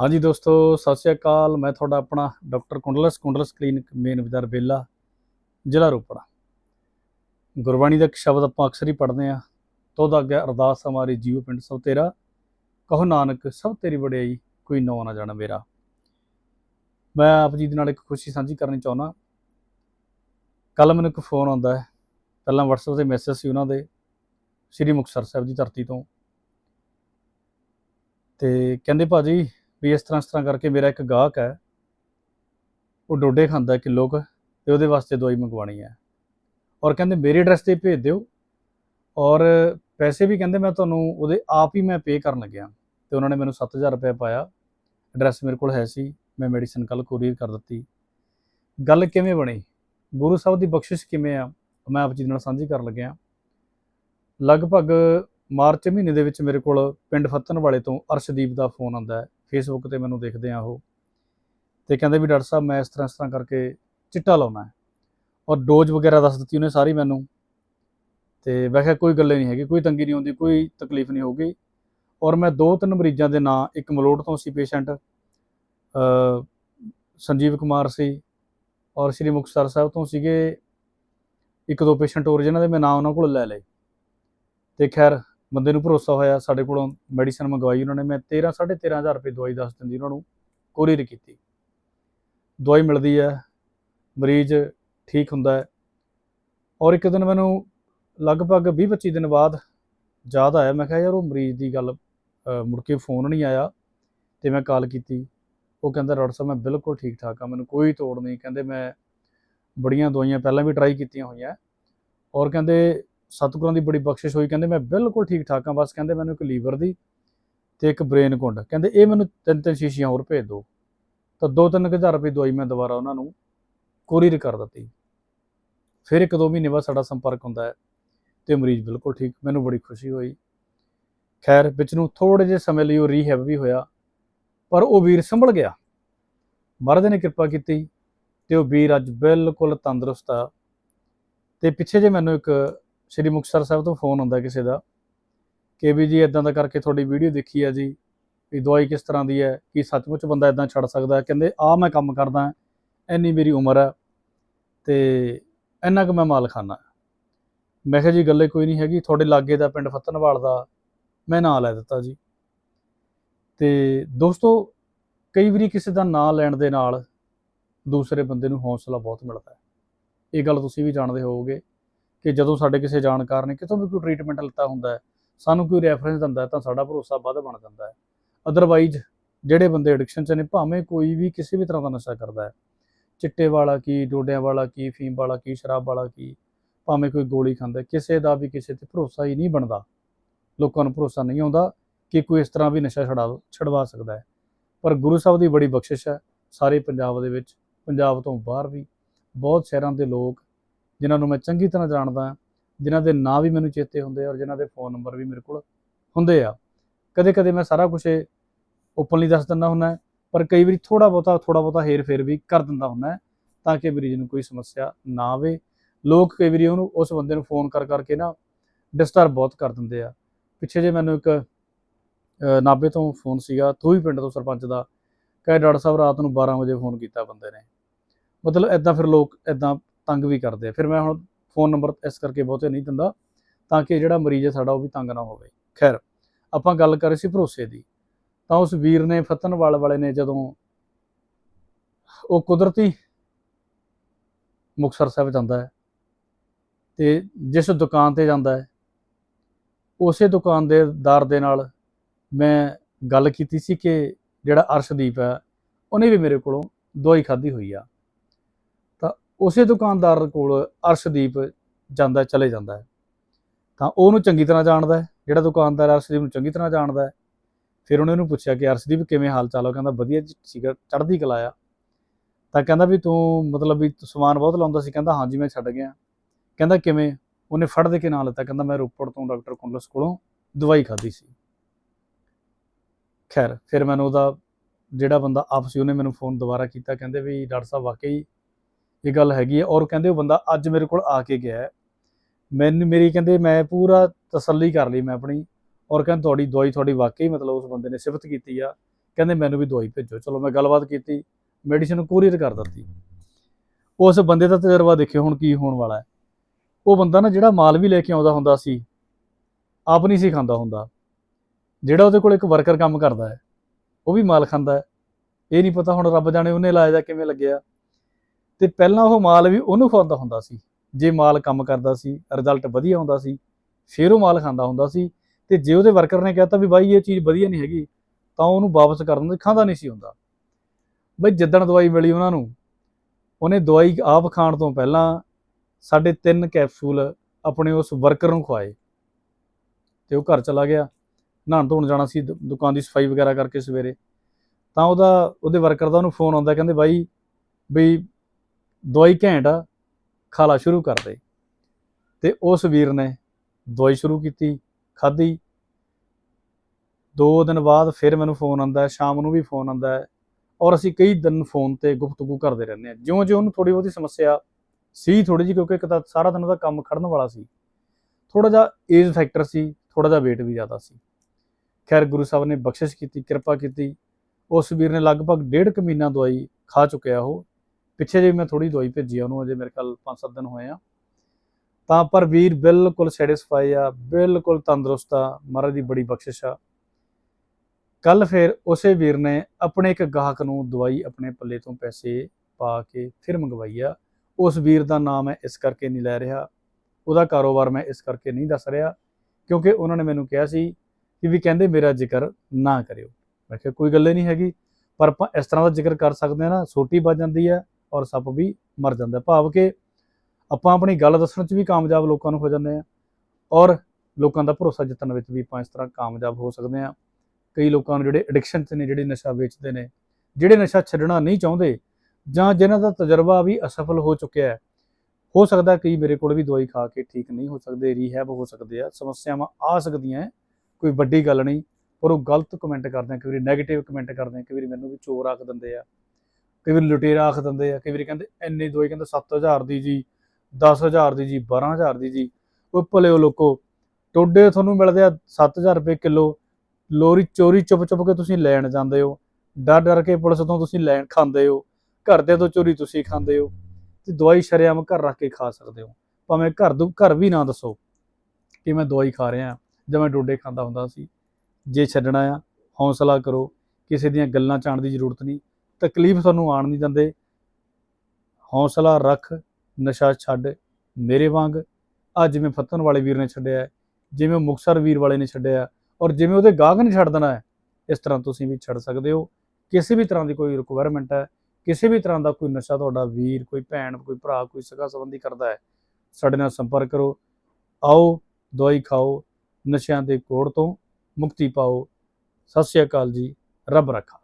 ਹਾਂਜੀ ਦੋਸਤੋ, ਸਤਿ ਸ਼੍ਰੀ ਅਕਾਲ। ਮੈਂ ਤੁਹਾਡਾ ਆਪਣਾ doctor Kundals Kundals clinic main ਬਾਜ਼ਾਰ ਬੇਲਾ ਜ਼ਿਲ੍ਹਾ ਰੋਪੜ। ਗੁਰਬਾਣੀ ਦਾ ਇੱਕ ਸ਼ਬਦ ਆਪਾਂ ਅਕਸਰ ਹੀ ਪੜ੍ਹਦੇ ਆ ਤੋਦ ਅੱਗੇ ਅਰਦਾਸ ਹਮਾਰੀ ਜੀਵ ਪਿੰਡ ਸਭ ਤੇਰਾ। ਕਹੋ ਨਾਨਕ, ਸਭ ਤੇਰੀ ਵਡਿਆਈ, ਕੋਈ ਨੋ ਨਾ ਜਾਣਾ ਮੇਰਾ। ਮੈਂ ਆਪ ਜੀ ਦੇ ਨਾਲ ਇੱਕ ਖੁਸ਼ੀ ਸਾਂਝੀ ਕਰਨੀ ਚਾਹੁੰਦਾ। ਕੱਲ ਮੈਨੂੰ ਇੱਕ ਫੋਨ ਆਉਂਦਾ ਹੈ। ਪਹਿਲਾਂ WhatsApp ਤੇ ਮੈਸੇਜ ਸੀ ਉਹਨਾਂ ਦੇ, ਸ੍ਰੀ ਮੁਕਤਸਰ ਸਾਹਿਬ ਦੀ ਧਰਤੀ ਤੋਂ। ਤੇ ਕਹਿੰਦੇ ਭਾਜੀ ਵੀ ਇਸ ਤਰ੍ਹਾਂ ਇਸ ਤਰ੍ਹਾਂ ਕਰਕੇ ਮੇਰਾ ਇੱਕ ਗਾਹਕ ਹੈ। ਉਹ ਡੋਡੇ ਖਾਂਦਾ ਹੈ ਕਿਲੋ ਕੁ ਤੇ ਉਹਦੇ ਵਾਸਤੇ ਦਵਾਈ ਮੰਗਵਾਉਣੀ ਹੈ। ਔਰ ਕਹਿੰਦੇ, ਮੇਰੇ ਐਡਰੈਸ ਤੇ ਭੇਜ ਦਿਓ। ਔਰ ਪੈਸੇ ਵੀ ਕਹਿੰਦੇ, ਮੈਂ ਤੁਹਾਨੂੰ ਉਹਦੇ ਆਪ ਹੀ ਮੈਂ ਪੇ ਕਰਨ ਲੱਗਿਆ। ਤੇ ਉਹਨਾਂ ਨੇ ਮੈਨੂੰ 7000 ਰੁਪਏ ਪਾਇਆ। ਐਡਰੈਸ ਮੇਰੇ ਕੋਲ ਹੈ ਸੀ। ਮੈਂ ਮੈਡੀਸਨ ਕੱਲ ਕੋਰੀਅਰ ਕਰ ਦਿੱਤੀ। ਗੱਲ ਕਿਵੇਂ ਬਣੀ? ਗੁਰੂ ਸਾਹਿਬ ਦੀ ਬਖਸ਼ਿਸ਼ ਕਿਵੇਂ ਆ? ਮੈਂ ਆਪ ਜੀ ਨਾਲ ਸਾਂਝੀ ਕਰਨ ਲੱਗਿਆ। ਲਗਭਗ ਮਾਰਚ ਮਹੀਨੇ ਦੇ ਵਿੱਚ ਮੇਰੇ ਕੋਲ ਪਿੰਡ ਫੱਤਨ ਵਾਲੇ ਤੋਂ ਅਰਸ਼ਦੀਪ ਦਾ ਫੋਨ ਆਉਂਦਾ ਹੈ। ਫੇਸਬੁੱਕ ਤੇ ਮੈਨੂੰ ਦੇਖਦੇ ਆ ਉਹ। ਤੇ ਕਹਿੰਦੇ ਵੀ ਡਾਕਟਰ ਸਾਹਿਬ, ਮੈਂ ਇਸ ਤਰ੍ਹਾਂ ਇਸ ਤਰ੍ਹਾਂ ਕਰਕੇ ਚਿੱਟਾ ਲਾਉਣਾ ਹੈ। ਔਰ ਡੋਜ਼ ਵਗੈਰਾ ਦੱਸ ਦਿੱਤੀ ਉਹਨੇ ਸਾਰੀ ਮੈਨੂੰ। ਤੇ ਮੈਂ ਕਿਹਾ ਕੋਈ ਗੱਲੇ ਨਹੀਂ ਹੈਗੀ, ਕੋਈ ਤੰਗੀ ਨਹੀਂ ਹੁੰਦੀ, ਕੋਈ ਤਕਲੀਫ ਨਹੀਂ ਹੋਊਗੀ। ਔਰ ਮੈਂ ਦੋ ਤਿੰਨ ਮਰੀਜ਼ਾਂ ਦੇ ਨਾਂ, ਇੱਕ ਮਲੋਟ ਤੋਂ ਸੀ ਪੇਸ਼ੈਂਟ ਸੰਜੀਵ ਕੁਮਾਰ ਸੀ ਔਰ ਸ੍ਰੀ ਮੁਕਤਸਰ ਸਾਹਿਬ ਤੋਂ ਸੀਗੇ ਇੱਕ ਦੋ ਪੇਸ਼ੈਂਟ ਹੋਰ ਜਿਨ੍ਹਾਂ ਦੇ ਮੈਂ ਨਾਂ ਉਹਨਾਂ ਕੋਲ ਲੈ ਲਏ। ਤੇ ਖੈਰ ਬੰਦੇ ਨੂੰ ਭਰੋਸਾ ਹੋਇਆ, ਸਾਡੇ ਕੋਲੋਂ ਮੈਡੀਸਨ ਮੰਗਵਾਈ ਉਹਨਾਂ ਨੇ, ਮੈਂ 13 13500 ਰੁਪਏ ਦਵਾਈ ਦੱਸ ਦਿੰਦੀ ਉਹਨਾਂ ਨੂੰ, ਕੋਰੀਅਰ ਕੀਤੀ। ਦਵਾਈ ਮਿਲਦੀ ਹੈ, ਮਰੀਜ਼ ਠੀਕ ਹੁੰਦਾ ਹੈ। ਔਰ ਇੱਕ ਦਿਨ ਮੈਨੂੰ ਲਗਭਗ 20 25 ਦਿਨ ਬਾਅਦ ਯਾਦ ਆਇਆ, ਮੈਂ ਕਿਹਾ ਯਾਰ ਉਹ ਮਰੀਜ਼ ਦੀ ਗੱਲ ਮੁੜ ਕੇ ਫੋਨ ਨਹੀਂ ਆਇਆ ਤੇ ਮੈਂ ਕਾਲ ਕੀਤੀ। ਉਹ ਕਹਿੰਦਾ, ਡਾਕਟਰ ਸਾਹਿਬ, ਮੈਂ ਬਿਲਕੁਲ ਠੀਕ ਠਾਕ ਆ ਮੈਨੂੰ ਕੋਈ ਤੋੜ ਨਹੀਂ। ਕਹਿੰਦੇ, ਮੈਂ ਬੜੀਆਂ ਦਵਾਈਆਂ ਪਹਿਲਾਂ ਵੀ ਟਰਾਈ ਕੀਤੀਆਂ ਹੋਈਆਂ। ਔਰ ਕਹਿੰਦੇ ਸਤਿਗੁਰਾਂ ਦੀ ਬੜੀ ਬਖਸ਼ਿਸ਼ ਹੋਈ। ਕਹਿੰਦੇ, ਮੈਂ ਬਿਲਕੁਲ ਠੀਕ ਠਾਕ ਹਾਂ। ਬਸ ਕਹਿੰਦੇ, ਮੈਨੂੰ ਇੱਕ ਲੀਵਰ ਦੀ ਤੇ ਇੱਕ ਬ੍ਰੇਨ ਕੁੰਡ ਕਹਿੰਦੇ, ਇਹ ਮੈਨੂੰ ਤਿੰਨ ਤਿੰਨ ਸ਼ੀਸ਼ੀਆਂ ਹੋਰ ਭੇਜ ਦਿਓ। ਤਾਂ ਦੋ ਤਿੰਨ ਕੁ ਹਜ਼ਾਰ ਰੁਪਏ ਦਵਾਈ ਮੈਂ ਦੁਬਾਰਾ ਉਹਨਾਂ ਨੂੰ ਕੋਰੀਅਰ ਕਰ ਦਿੱਤੀ। ਫਿਰ ਇੱਕ ਦੋ ਮਹੀਨੇ ਬਾਅਦ ਸਾਡਾ ਸੰਪਰਕ ਹੁੰਦਾ ਹੈ ਤੇ ਮਰੀਜ਼ ਬਿਲਕੁਲ ਠੀਕ। ਮੈਨੂੰ ਬੜੀ ਖੁਸ਼ੀ ਹੋਈ। ਖੈਰ, ਵਿੱਚ ਨੂੰ ਥੋੜੇ ਜਿਹੇ ਸਮੇਂ ਲਈ ਉਹ ਰੀਹੈਬ ਵੀ ਹੋਇਆ, ਪਰ ਉਹ ਵੀਰ ਸੰਭਲ ਗਿਆ। ਮਹਾਰਾਜ ਨੇ ਕਿਰਪਾ ਕੀਤੀ ਤੇ ਉਹ ਵੀਰ ਅੱਜ ਬਿਲਕੁਲ ਤੰਦਰੁਸਤ ਆ। ਤੇ ਪਿੱਛੇ ਜੇ ਮੈਨੂੰ ਇੱਕ ਸ਼੍ਰੀ ਮੁਕਤਸਰ ਸਾਹਿਬ ਤੋਂ ਫੋਨ ਆਉਂਦਾ ਕਿਸੇ ਦਾ ਕਿ ਵੀ ਜੀ ਇਦਾਂ ਦਾ ਕਰਕੇ ਤੁਹਾਡੀ ਵੀਡੀਓ ਦੇਖੀ ਆ ਜੀ, ਵੀ ਦਵਾਈ ਕਿਸ ਤਰ੍ਹਾਂ ਦੀ ਹੈ, ਕੀ ਸੱਚਮੁੱਚ ਬੰਦਾ ਇਦਾਂ ਛੱਡ ਸਕਦਾ ਕਹਿੰਦੇ ਆ ਮੈਂ ਕੰਮ ਕਰਦਾ ਇੰਨੀ ਮੇਰੀ ਉਮਰ ਹੈ ਤੇ ਇੰਨਾ ਕੁ ਮੈਂ ਮਾਲ ਖਾਨਾ ਮੈਂ ਕਿਹਾ, ਜੀ ਗੱਲੇ ਕੋਈ ਨਹੀਂ ਹੈਗੀ, ਤੁਹਾਡੇ ਲਾਗੇ ਦਾ ਪਿੰਡ ਫੱਤਨਵਾਲ ਦਾ ਮੈਂ ਨਾਂ ਲੈ ਦਿੱਤਾ ਜੀ। ਤੇ ਦੋਸਤੋ, ਕਈ ਵਾਰੀ ਕਿਸੇ ਦਾ ਨਾਂ ਲੈਣ ਦੇ ਨਾਲ ਦੂਸਰੇ ਬੰਦੇ ਨੂੰ ਹੌਸਲਾ ਬਹੁਤ ਮਿਲਦਾ ਹੈ। ਇਹ ਗੱਲ ਤੁਸੀਂ ਵੀ ਜਾਣਦੇ ਹੋਵੋਗੇ। ਕਿ ਜਦੋਂ ਸਾਡੇ ਕਿਸੇ ਜਾਣਕਾਰ ਨੇ ਕਿਤੋਂ ਵੀ ਕੋਈ ਟ੍ਰੀਟਮੈਂਟ ਲਿੱਤਾ ਹੁੰਦਾ ਹੈ, ਸਾਨੂੰ ਕੋਈ ਰੈਫਰੈਂਸ ਦਿੰਦਾ ਤਾਂ ਸਾਡਾ ਭਰੋਸਾ ਵੱਧ ਬਣ ਜਾਂਦਾ ਹੈ। ਅਦਰਵਾਈਜ਼ ਜਿਹੜੇ ਬੰਦੇ ਐਡਿਕਸ਼ਨ 'ਚ ਨੇ, ਭਾਵੇਂ ਕੋਈ ਵੀ ਕਿਸੇ ਵੀ ਤਰ੍ਹਾਂ ਦਾ ਨਸ਼ਾ ਕਰਦਾ ਹੈ, ਚਿੱਟੇ ਵਾਲਾ ਕੀ, ਡੋਡਿਆਂ ਵਾਲਾ ਕੀ, ਫੀਮ ਵਾਲਾ ਕੀ, ਸ਼ਰਾਬ ਵਾਲਾ ਕੀ, ਭਾਵੇਂ ਕੋਈ ਗੋਲੀ ਖਾਂਦਾ ਕਿਸੇ ਦਾ ਵੀ ਕਿਸੇ ਤੇ ਭਰੋਸਾ ਹੀ ਨਹੀਂ ਬਣਦਾ। ਲੋਕਾਂ ਨੂੰ ਭਰੋਸਾ ਨਹੀਂ ਆਉਂਦਾ ਕਿ ਕੋਈ ਇਸ ਤਰ੍ਹਾਂ ਵੀ ਨਸ਼ਾ ਛਡਾ, ਛਡਵਾ ਸਕਦਾ ਹੈ। ਪਰ ਗੁਰੂ ਸਾਹਿਬ ਦੀ ਬੜੀ ਬਖਸ਼ਿਸ਼ ਹੈ, ਸਾਰੇ ਪੰਜਾਬ ਦੇ ਵਿੱਚ, ਪੰਜਾਬ ਤੋਂ ਬਾਹਰ ਵੀ, ਬਹੁਤ ਸ਼ਹਿਰਾਂ ਦੇ ਲੋਕ ਜਿਨ੍ਹਾਂ ਨੂੰ ਮੈਂ ਚੰਗੀ ਤਰ੍ਹਾਂ ਜਾਣਦਾ ਜਿਨ੍ਹਾਂ ਦੇ ਨਾਂ ਵੀ ਮੈਨੂੰ ਚੇਤੇ ਹੁੰਦੇ ਆ ਔਰ ਜਿਨ੍ਹਾਂ ਦੇ ਫੋਨ ਨੰਬਰ ਵੀ ਮੇਰੇ ਕੋਲ ਹੁੰਦੇ ਆ। ਕਦੇ ਕਦੇ ਮੈਂ ਸਾਰਾ ਕੁਝ ਓਪਨਲੀ ਦੱਸ ਦਿੰਦਾ ਹੁੰਦਾ ਪਰ ਕਈ ਵਾਰੀ ਥੋੜਾ ਬਹੁਤਾ ਥੋੜਾ ਬਹੁਤਾ ਹੇਰ ਫੇਰ ਵੀ ਕਰ ਦਿੰਦਾ ਹੁੰਦਾ ਤਾਂ ਕਿ ਮਰੀਜ਼ ਨੂੰ ਕੋਈ ਸਮੱਸਿਆ ਨਾ ਆਵੇ। ਲੋਕ ਕਈ ਵਾਰੀ ਉਹਨੂੰ ਉਸ ਬੰਦੇ ਨੂੰ ਫੋਨ ਕਰ ਕਰਕੇ ਨਾ ਡਿਸਟਰਬ ਬਹੁਤ ਕਰ ਦਿੰਦੇ ਆ। ਪਿੱਛੇ ਜੇ ਮੈਨੂੰ ਇੱਕ ਅ, ਨਾਭੇ ਤੋਂ ਫੋਨ ਸੀਗਾ ਥੂਹੀ ਪਿੰਡ ਤੋਂ ਸਰਪੰਚ ਦਾ। ਕਹੇ ਡਾਕਟਰ ਸਾਹਿਬ ਰਾਤ ਨੂੰ 12 ਵਜੇ ਫੋਨ ਕੀਤਾ ਬੰਦੇ ਨੇ। ਮਤਲਬ ਐਦਾਂ ਫਿਰ ਲੋਕ ਐਦਾਂ ਤੰਗ ਵੀ ਕਰਦੇ ਆ। ਫਿਰ ਮੈਂ ਹੁਣ ਫੋਨ ਨੰਬਰ ਇਸ ਕਰਕੇ ਬਹੁਤੇ ਨਹੀਂ ਦਿੰਦਾ ਤਾਂ ਕਿ ਜਿਹੜਾ ਮਰੀਜ਼ ਹੈ ਸਾਡਾ ਉਹ ਵੀ ਤੰਗ ਨਾ ਹੋਵੇ। ਖੈਰ, ਆਪਾਂ ਗੱਲ ਕਰ ਰਹੇ ਸੀ ਭਰੋਸੇ ਦੀ। ਤਾਂ ਉਸ ਵੀਰ ਨੇ ਫਤਨਵਾਲ ਵਾਲੇ ਨੇ ਜਦੋਂ ਉਹ ਕੁਦਰਤੀ ਮੁਕਤਸਰ ਸਾਹਿਬ ਜਾਂਦਾ ਹੈ ਤੇ ਜਿਸ ਦੁਕਾਨ ਤੇ ਜਾਂਦਾ ਹੈ, ਉਸੇ ਦੁਕਾਨ ਦੇ ਦਾਰ ਦੇ ਨਾਲ ਮੈਂ ਗੱਲ ਕੀਤੀ ਸੀ ਕਿ ਜਿਹੜਾ ਅਰਸ਼ਦੀਪ ਹੈ, ਉਹਨੇ ਵੀ ਮੇਰੇ ਕੋਲੋਂ ਦਵਾਈ ਖਾਧੀ ਹੋਈ ਆ। ਉਸੇ ਦੁਕਾਨਦਾਰ ਕੋਲ ਅਰਸ਼ਦੀਪ ਜਾਂਦਾ, ਚਲੇ ਜਾਂਦਾ ਹੈ। ਤਾਂ ਉਹਨੂੰ ਚੰਗੀ ਤਰ੍ਹਾਂ ਜਾਣਦਾ ਹੈ, ਜਿਹੜਾ ਦੁਕਾਨਦਾਰ ਅਰਸ਼ਦੀਪ ਨੂੰ ਚੰਗੀ ਤਰ੍ਹਾਂ ਜਾਣਦਾ ਹੈ। ਫਿਰ ਉਹਨੇ ਉਹਨੂੰ ਪੁੱਛਿਆ ਕਿ ਅਰਸ਼ਦੀਪ, ਕਿਵੇਂ ਹਾਲ ਚਾਲ ਆ? ਕਹਿੰਦਾ, ਵਧੀਆ ਸੀਗਾ ਚੜ੍ਹਦੀ ਕਲਾ ਆ। ਤਾਂ ਕਹਿੰਦਾ ਵੀ ਤੂੰ ਮਤਲਬ ਵੀ ਸਮਾਨ ਬਹੁਤ ਲਾਉਂਦਾ ਸੀ। ਕਹਿੰਦਾ, ਹਾਂਜੀ, ਮੈਂ ਛੱਡ ਗਿਆ। ਕਹਿੰਦਾ, ਕਿਵੇਂ? ਉਹਨੇ ਫੜ ਦੇ ਕੇ ਨਾਂ ਲਿੱਤਾ। ਕਹਿੰਦਾ, ਮੈਂ ਰੋਪੜ ਤੋਂ ਡਾਕਟਰ ਕੁੰਡਲਸ ਕੋਲੋਂ ਦਵਾਈ ਖਾਧੀ ਸੀ। ਖੈਰ, ਫਿਰ ਮੈਨੂੰ ਉਹਦਾ ਜਿਹੜਾ ਬੰਦਾ ਆਪ ਸੀ ਉਹਨੇ ਮੈਨੂੰ ਫੋਨ ਦੁਬਾਰਾ ਕੀਤਾ। ਕਹਿੰਦੇ ਵੀ ਡਾਕਟਰ ਸਾਹਿਬ, ਵਾਕਈ ਇਹ ਗੱਲ ਹੈਗੀ ਹੈ ਔਰ ਕਹਿੰਦੇ ਉਹ ਬੰਦਾ ਅੱਜ ਮੇਰੇ ਕੋਲ ਆ ਕੇ ਗਿਆ ਹੈ। ਮੈਨੂੰ ਮੇਰੀ ਕਹਿੰਦੇ ਮੈਂ ਪੂਰਾ ਤਸੱਲੀ ਕਰ ਲਈ ਮੈਂ ਆਪਣੀ ਔਰ ਕਹਿੰਦੇ ਤੁਹਾਡੀ ਦਵਾਈ ਤੁਹਾਡੀ ਵਾਕਈ ਮਤਲਬ ਉਸ ਬੰਦੇ ਨੇ ਸਿਫਤ ਕੀਤੀ ਆ। ਕਹਿੰਦੇ ਮੈਨੂੰ ਵੀ ਦਵਾਈ ਭੇਜੋ। ਚਲੋ ਮੈਂ ਗੱਲਬਾਤ ਕੀਤੀ, ਮੈਡੀਸਿਨ ਕੋਰੀਅਰ ਕਰ ਦਿੱਤੀ। ਉਸ ਬੰਦੇ ਦਾ ਤਜਰਬਾ ਦੇਖਿਓ ਹੁਣ ਕੀ ਹੋਣ ਵਾਲਾ ਹੈ। ਉਹ ਬੰਦਾ ਨਾ ਜਿਹੜਾ ਮਾਲ ਵੀ ਲੈ ਕੇ ਆਉਂਦਾ ਹੁੰਦਾ ਸੀ, ਆਪ ਨਹੀਂ ਸੀ ਖਾਂਦਾ ਹੁੰਦਾ। ਜਿਹੜਾ ਉਹਦੇ ਕੋਲ ਇੱਕ ਵਰਕਰ ਕੰਮ ਕਰਦਾ ਹੈ, ਉਹ ਵੀ ਮਾਲ ਖਾਂਦਾ ਹੈ। ਇਹ ਨਹੀਂ ਪਤਾ ਹੁਣ ਰੱਬ ਜਾਣੇ ਉਹਨੇ ਲਾਇਆ ਜਾਂ ਕਿਵੇਂ ਲੱਗਿਆ। ਤੇ ਪਹਿਲਾਂ ਉਹ ਮਾਲ ਵੀ ਉਹਨੂੰ ਖਵਾਉਂਦਾ ਹੁੰਦਾ ਸੀ। ਜੇ ਮਾਲ ਕੰਮ ਕਰਦਾ ਸੀ ਰਿਜ਼ਲਟ ਵਧੀਆ ਆਉਂਦਾ ਸੀ, ਫਿਰ ਉਹ ਮਾਲ ਖਾਂਦਾ ਹੁੰਦਾ ਸੀ ਤੇ ਜੇ ਉਹਦੇ ਵਰਕਰ ਨੇ ਕਹਿਤਾ ਵੀ ਬਾਈ ਇਹ ਚੀਜ਼ ਵਧੀਆ ਨਹੀਂ ਹੈਗੀ, ਤਾਂ ਉਹਨੂੰ ਵਾਪਸ ਕਰਨ ਦਿੰਦੇ ਖਾਂਦਾ ਨਹੀਂ ਸੀ ਹੁੰਦਾ। ਬਈ ਜਿੱਦਣ ਦਵਾਈ ਮਿਲੀ ਉਹਨਾਂ ਨੂੰ, ਉਹਨੇ ਦਵਾਈ ਆਪ ਖਾਣ ਤੋਂ ਪਹਿਲਾਂ ਸਾਡੇ ਤਿੰਨ ਕੈਪਸੂਲ ਆਪਣੇ ਉਸ ਵਰਕਰ ਨੂੰ ਖਵਾਏ। ਤੇ ਉਹ ਘਰ ਚਲਾ ਗਿਆ, ਨਹਾਉਣ ਧੋਣ ਜਾਣਾ ਸੀ, ਦੁ- ਦੁਕਾਨ ਦੀ ਸਫ਼ਾਈ ਵਗੈਰਾ ਕਰਕੇ ਸਵੇਰੇ। ਤਾਂ ਉਹਦਾ, ਉਹਦੇ ਵਰਕਰ ਦਾ ਉਹਨੂੰ ਫੋਨ ਆਉਂਦਾ, ਕਹਿੰਦੇ ਬਾਈ, ਬਈ ਦਵਾਈ ਘੈਂਟ ਆ ਖਾਲਾ ਸ਼ੁਰੂ ਕਰ ਦੇ ਤੇ ਉਸ ਵੀਰ ਨੇ ਦਵਾਈ ਸ਼ੁਰੂ ਕੀਤੀ, ਖਾਧੀ। ਦੋ ਦਿਨ ਬਾਅਦ ਫਿਰ ਮੈਨੂੰ ਫੋਨ ਆਉਂਦਾ ਹੈ ਸ਼ਾਮ ਨੂੰ ਵੀ ਫੋਨ ਆਉਂਦਾ ਹੈ ਔਰ ਅਸੀਂ ਕਈ ਦਿਨ ਫੋਨ ਤੇ ਗੁਫ਼ਤਗੂ ਕਰਦੇ ਰਹਿੰਦੇ ਹਾਂ। ਜਿਉਂ ਜਿਉਂ ਉਹਨੂੰ ਥੋੜੀ ਬਹੁਤੀ ਸਮੱਸਿਆ ਸੀ ਥੋੜੀ ਜਿਹੀ, ਕਿਉਂਕਿ ਇੱਕ ਤਾਂ ਸਾਰਾ ਦਿਨ ਉਹਦਾ ਕੰਮ ਖੜਨ ਵਾਲਾ ਸੀ। ਥੋੜਾ ਜਿਹਾ ਏਜ ਫੈਕਟਰ ਸੀ ਥੋੜਾ ਜਿਹਾ weight ਵੀ ਜ਼ਿਆਦਾ ਸੀ। ਖੈਰ, ਗੁਰੂ ਸਾਹਿਬ ਨੇ ਬਖਸ਼ਿਸ਼ ਕੀਤੀ, ਕਿਰਪਾ ਕੀਤੀ। ਉਸ ਵੀਰ ਨੇ ਲਗਭਗ ਡੇਢ ਕੁ ਮਹੀਨਾ ਦਵਾਈ ਖਾ ਚੁੱਕਿਆ ਉਹ। ਪਿੱਛੇ ਜੇ ਮੈਂ ਥੋੜੀ ਦਵਾਈ ਭੇਜੀ ਆ ਉਹਨੂੰ, ਅਜੇ ਮੇਰੇ ਖਿਆਲ 5-7 ਦਿਨ ਹੋਏ ਆ। ਤਾਂ ਪਰ ਵੀਰ ਬਿਲਕੁਲ ਸੈਟੀਸਫਾਈ ਆ, ਬਿਲਕੁਲ ਤੰਦਰੁਸਤ ਆ, ਮਹਾਰਾਜ ਦੀ ਬੜੀ ਬਖਸ਼ਿਸ਼ ਆ। ਕੱਲ ਫਿਰ ਉਸੇ ਵੀਰ ਨੇ ਆਪਣੇ ਇੱਕ ਗਾਹਕ ਨੂੰ ਦਵਾਈ ਆਪਣੇ ਪੱਲੇ ਤੋਂ ਪੈਸੇ ਪਾ ਕੇ ਫਿਰ ਮੰਗਵਾਈ ਆ। ਉਸ ਵੀਰ ਦਾ ਨਾਮ ਮੈਂ ਇਸ ਕਰਕੇ ਨਹੀਂ ਲੈ ਰਿਹਾ, ਉਹਦਾ ਕਾਰੋਬਾਰ ਮੈਂ ਇਸ ਕਰਕੇ ਨਹੀਂ ਦੱਸ ਰਿਹਾ, ਕਿਉਂਕਿ ਉਹਨਾਂ ਨੇ ਮੈਨੂੰ ਕਿਹਾ ਸੀ ਕਿ ਵੀ ਕਹਿੰਦੇ ਮੇਰਾ ਜ਼ਿਕਰ ਨਾ ਕਰਿਓ। ਮੈਂ ਕਿਹਾ ਕੋਈ ਗੱਲ ਹੀ ਨਹੀਂ ਹੈਗੀ, ਪਰ ਆਪਾਂ ਇਸ ਤਰ੍ਹਾਂ ਦਾ ਜ਼ਿਕਰ ਕਰ ਸਕਦੇ ਹਾਂ ਨਾ ਛੋਟੀ ਵੱਜ ਜਾਂਦੀ ਹੈ ਔਰ ਸੱਪ ਵੀ ਮਰ ਜਾਂਦਾ ਭਾਵ ਕਿ ਆਪਾਂ ਆਪਣੀ ਗੱਲ ਦੱਸਣ 'ਚ ਵੀ ਕਾਮਯਾਬ ਲੋਕਾਂ ਨੂੰ ਹੋ ਜਾਂਦੇ ਆ ਔਰ ਲੋਕਾਂ ਦਾ ਭਰੋਸਾ ਜਿੱਤਣ ਵਿੱਚ ਵੀ ਆਪਾਂ ਇਸ ਤਰ੍ਹਾਂ ਕਾਮਯਾਬ ਹੋ ਸਕਦੇ ਆ। ਕਈ ਲੋਕਾਂ ਨੂੰ ਜਿਹੜੇ ਐਡਿਕਸ਼ਨ 'ਚ ਨੇ ਜਿਹੜੇ ਨਸ਼ਾ ਵੇਚਦੇ ਨੇ ਜਿਹੜੇ ਨਸ਼ਾ ਛੱਡਣਾ ਨਹੀਂ ਚਾਹੁੰਦੇ ਜਾਂ ਜਿਨ੍ਹਾਂ ਦਾ ਤਜਰਬਾ ਵੀ ਅਸਫਲ ਹੋ ਚੁੱਕਿਆ ਹੈ ਹੋ ਸਕਦਾ ਕਈ ਮੇਰੇ ਕੋਲ ਵੀ ਦਵਾਈ ਖਾ ਕੇ ਠੀਕ ਨਹੀਂ ਹੋ ਸਕਦੇ ਰੀਹੈਬ ਹੋ ਸਕਦੇ ਆ ਸਮੱਸਿਆਵਾਂ ਆ ਸਕਦੀਆਂ ਹੈ, ਕੋਈ ਵੱਡੀ ਗੱਲ ਨਹੀਂ ਪਰ ਉਹ ਗਲਤ ਕਮੈਂਟ ਕਰਦੇ ਆ ਕਈ ਵਾਰੀ 네ਗੇਟਿਵ ਕਮੈਂਟ ਕਰਦੇ ਆ ਕਈ ਵਾਰੀ ਮੈਨੂੰ ਵੀ ਚੋਰ ਆਖ ਦਿੰਦੇ ਆ। ਕਈ ਵਾਰੀ ਲੁਟੇਰਾ ਆਖ ਦਿੰਦੇ ਆ, ਕਈ ਵਾਰੀ ਕਹਿੰਦੇ ਇੰਨੀ ਦਵਾਈ ਕਹਿੰਦੇ 7000 ਦੀ ਜੀ 10000 ਦੀ ਜੀ 12000 ਦੀ ਜੀ। ਉਹ ਭਲੇ ਉਹ ਲੋਕੋ, ਟੋਡੇ ਤੁਹਾਨੂੰ ਮਿਲਦੇ ਆ 7000 ਰੁਪਏ ਕਿਲੋ। ਲੋਰੀ ਚੋਰੀ ਚੁੱਪ ਚੁੱਪ ਕੇ ਤੁਸੀਂ ਲੈਣ ਜਾਂਦੇ ਹੋ। ਡਰ ਡਰ ਕੇ ਪੁਲਿਸ ਤੋਂ ਤੁਸੀਂ ਲੈਣ ਖਾਂਦੇ ਹੋ। ਘਰ ਦੇ ਤੋਂ ਚੋਰੀ ਤੁਸੀਂ ਖਾਂਦੇ ਹੋ। ਤੇ ਦਵਾਈ ਸ਼ਰੇਆਮ ਘਰ ਰੱਖ ਕੇ ਖਾ ਸਕਦੇ ਹੋ। ਭਾਵੇਂ ਘਰ ਤੋਂ ਘਰ ਵੀ ਨਾ ਦੱਸੋ ਕਿ ਮੈਂ ਦਵਾਈ ਖਾ ਰਿਹਾ, ਜਾਂ ਮੈਂ ਡੋਡੇ ਖਾਂਦਾ ਹੁੰਦਾ ਸੀ। ਜੇ ਛੱਡਣਾ ਆ, ਹੌਸਲਾ ਕਰੋ। ਕਿਸੇ ਦੀਆਂ ਗੱਲਾਂ ਚਾਣ ਦੀ ਜ਼ਰੂਰਤ ਨਹੀਂ। ਤਕਲੀਫ ਤੁਹਾਨੂੰ ਆਣ ਨਹੀਂ ਦਿੰਦੇ। ਹੌਸਲਾ ਰੱਖ, ਨਸ਼ਾ ਛੱਡ, ਮੇਰੇ ਵਾਂਗ। ਅੱਜ ਜਿਵੇਂ ਫੱਤਨ ਵਾਲੇ ਵੀਰ ਨੇ ਛੱਡਿਆ, ਜਿਵੇਂ ਮੁਕਸਰ ਵੀਰ ਵਾਲੇ ਨੇ ਛੱਡਿਆ, ਔਰ ਜਿਵੇਂ ਉਹਦੇ ਗਾਹਕ ਨੇ ਛੱਡ ਦੇਣਾ ਹੈ, ਇਸ ਤਰ੍ਹਾਂ ਤੁਸੀਂ ਵੀ ਛੱਡ ਸਕਦੇ ਹੋ। ਕਿਸੇ ਵੀ ਤਰ੍ਹਾਂ ਦੀ ਕੋਈ ਰਿਕੁਆਇਰਮੈਂਟ ਹੈ, ਕਿਸੇ ਵੀ ਤਰ੍ਹਾਂ ਦਾ ਕੋਈ ਨਸ਼ਾ ਤੁਹਾਡਾ ਵੀਰ, ਕੋਈ ਭੈਣ, ਕੋਈ ਭਰਾ, ਕੋਈ ਸਗਾ ਸੰਬੰਧੀ ਕਰਦਾ ਹੈ, ਸਾਡੇ ਨਾਲ ਸੰਪਰਕ ਕਰੋ। ਆਓ, ਦਵਾਈ ਖਾਓ, ਨਸ਼ਿਆਂ ਦੇ ਕੋੜ ਤੋਂ ਮੁਕਤੀ ਪਾਓ। ਸਤਿ ਸ਼੍ਰੀ ਅਕਾਲ ਜੀ, ਰੱਬ ਰੱਖਾ।